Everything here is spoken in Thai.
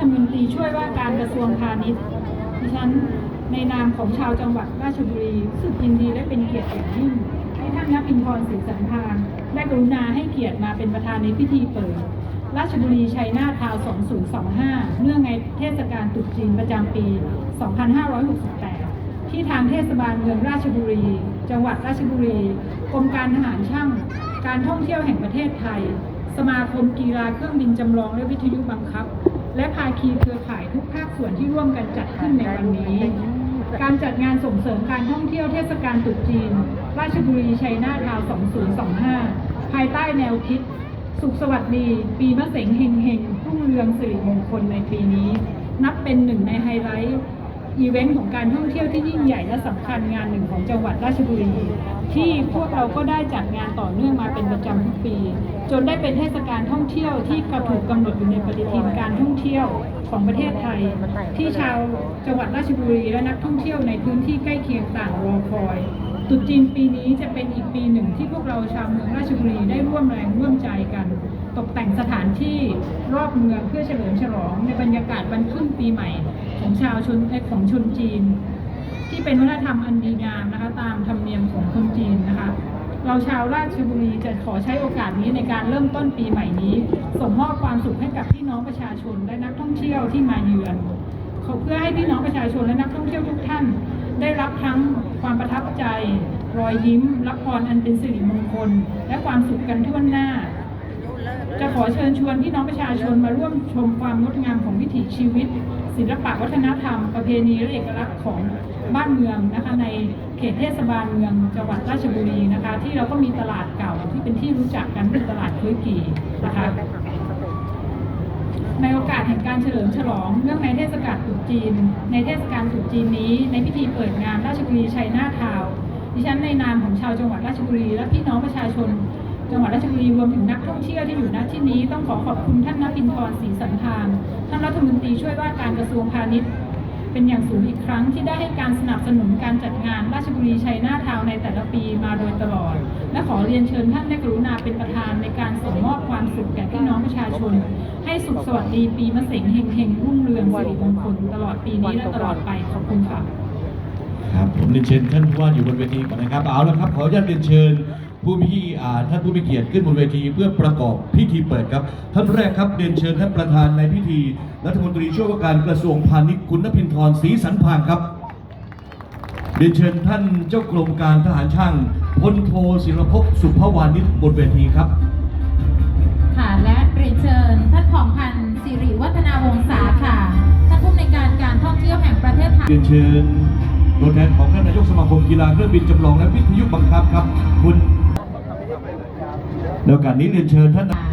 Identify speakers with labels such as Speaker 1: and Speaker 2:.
Speaker 1: ฐมนตรีช่วยว่าการกระทรวงพาณิชย์ดิฉันในนามของชาวจังหวัดราชบุรีสึกยินดีและเป็นเกียรติอย่างยิ่งให้ท่านนภินทรศรีสันพานได้กรุณาให้เกียรติมาเป็นประธานในพิธีเปิด ราชบุรีชัยนาทาว 2025 เนื่องในเทศกาลตรุษจีนประจำปี 2568 ที่ทางเทศบาลเมืองราชบุรี จังหวัดราชบุรีกรมการทหารช่าง การท่องเที่ยวแห่งประเทศไทย สมาคมกีฬาเครื่องบินจำลองและวิทยุบังคับ และภาคีเครือข่ายทุกภาคส่วนที่ร่วมกันจัดขึ้นในวันนี้ การจัดงานส่งเสริมการท่องเที่ยวเทศกาลตรุษจีน ราชบุรีชัยนาทาว 2025 ภายใต้แนวคิด สุขสวัสดี ปีมะเสงเฮงเฮงรุ่งเรืองสิริมงคลในปีนี้ นับเป็นหนึ่งในไฮไลท์ อีเวนต์ของการท่องเที่ยวที่ยิ่งใหญ่และสำคัญงานหนึ่งของจังหวัดราชบุรี ที่พวกเราก็ได้จัดงานต่อเนื่องมาเป็นประจำทุกปี จนได้เป็นเทศกาลท่องเที่ยวที่กระถูกกำหนดอยู่ในปฏิทินการท่องเที่ยวของประเทศไทย ที่ชาวจังหวัดราชบุรีและนักท่องเที่ยวในพื้นที่ใกล้เคียงต่างรอคอยตุจีนปีนี้จะเป็นอีกปีหนึ่งที่พวกเราชาวเมืองราชบุรีได้ร่วมแรงร่วมใจกัน ตกแต่งสถานที่รอบเมืองเพื่อเฉลิมฉลองในบรรยากาศวันขึ้นปีใหม่ ของชาวชนเอ่อของชนจีน ที่เป็นวัฒนธรรมอันดีงามนะคะ ตามธรรมเนียมของคนจีนนะคะ เราชาวราชบุรีจะขอใช้โอกาสนี้ในการเริ่มต้นปีใหม่นี้ ส่งมอบความสุขให้กับพี่น้องประชาชนและนักท่องเที่ยวที่มาเยือนเขาเพื่อให้พี่น้องประชาชนและนักท่องเที่ยวทุกท่าน ได้รับทั้งความประทับใจ รอยยิ้มรับพรอันเป็นสิริมงคล และความสุขกันทั่วหน้า จะขอเชิญชวนพี่น้องประชาชนมาร่วมชมความงดงามของวิถีชีวิต ศิลปะวัฒนธรรม ประเพณีและเอกลักษณ์ของบ้านเมืองนะคะในเขตเทศบาลเมืองจังหวัดราชบุรีนะคะ ที่เราก็มีตลาดเก่าที่เป็นที่รู้จักกันเป็นตลาดคุยกี่นะคะในโอกาสแห่งการเฉลิมฉลองเนื่องในเทศกาลตรุษจีน ในเทศกาลตรุษจีนนี้ ในพิธีเปิดงานราชบุรีชัยนาทาวดิฉันในนามของชาวจังหวัดราชบุรี และพี่น้องประชาชน จังหวัดราชบุรีรวมถึงนักท่องเที่ยวที่อยู่ณที่นี้ต้องขอขอบคุณท่านนภินทรศรีสันพานท่านรัฐมนตรีช่วยว่าการกระทรวงพาณิชย์ เป็นอย่างสูงอีกครั้งที่ได้ให้การสนับสนุนการจัดงานราชบุรีชัยนาทาวในแต่ละปีมาโดยตลอด และขอเรียนเชิญท่านได้กรุณาเป็นประธานในการส่งมอบความสุขแก่พี่น้องประชาชน ให้สุขสวัสดีปีมะเสงเฮงเฮงรุ่งเรืองสิริมงคลตลอดปีนี้และตลอดไปขอบคุณค่ะ
Speaker 2: ครับผมเรียนเชิญท่านผู้ว่าอยู่บนเวทีก่อนนะครับเอาละครับขออนุญาตเรียนเชิญผู้มีอ่าท่านผู้มีเกียรติขึ้นบนเวทีเพื่อประกอบพิธีเปิดครับ ท่านแรกครับเรียนเชิญท่านประธานในพิธี รัฐมนตรีช่วยว่าการกระทรวงพาณิชย์คุณนภินทรศรีสันพานครับเรียนเชิญท่านเจ้ากรมการทหารช่างพลโทศิรภพสุภวานิชบนเวทีครับ
Speaker 3: ค่ะและเรียนเชิญท่านผ่องพันธ์สิริวัฒนาวงศาค่ะท่านผู้อำนวยการการท่องเที่ยวแห่งประเทศไทย
Speaker 2: เรียนเชิญ ตัวแทนของท่านนายกสมาคมกีฬาเครื่องบินจำลองและวิทยุบังคับครับ คุณแล้วการนี้เรียนเชิญท่าน
Speaker 3: นะ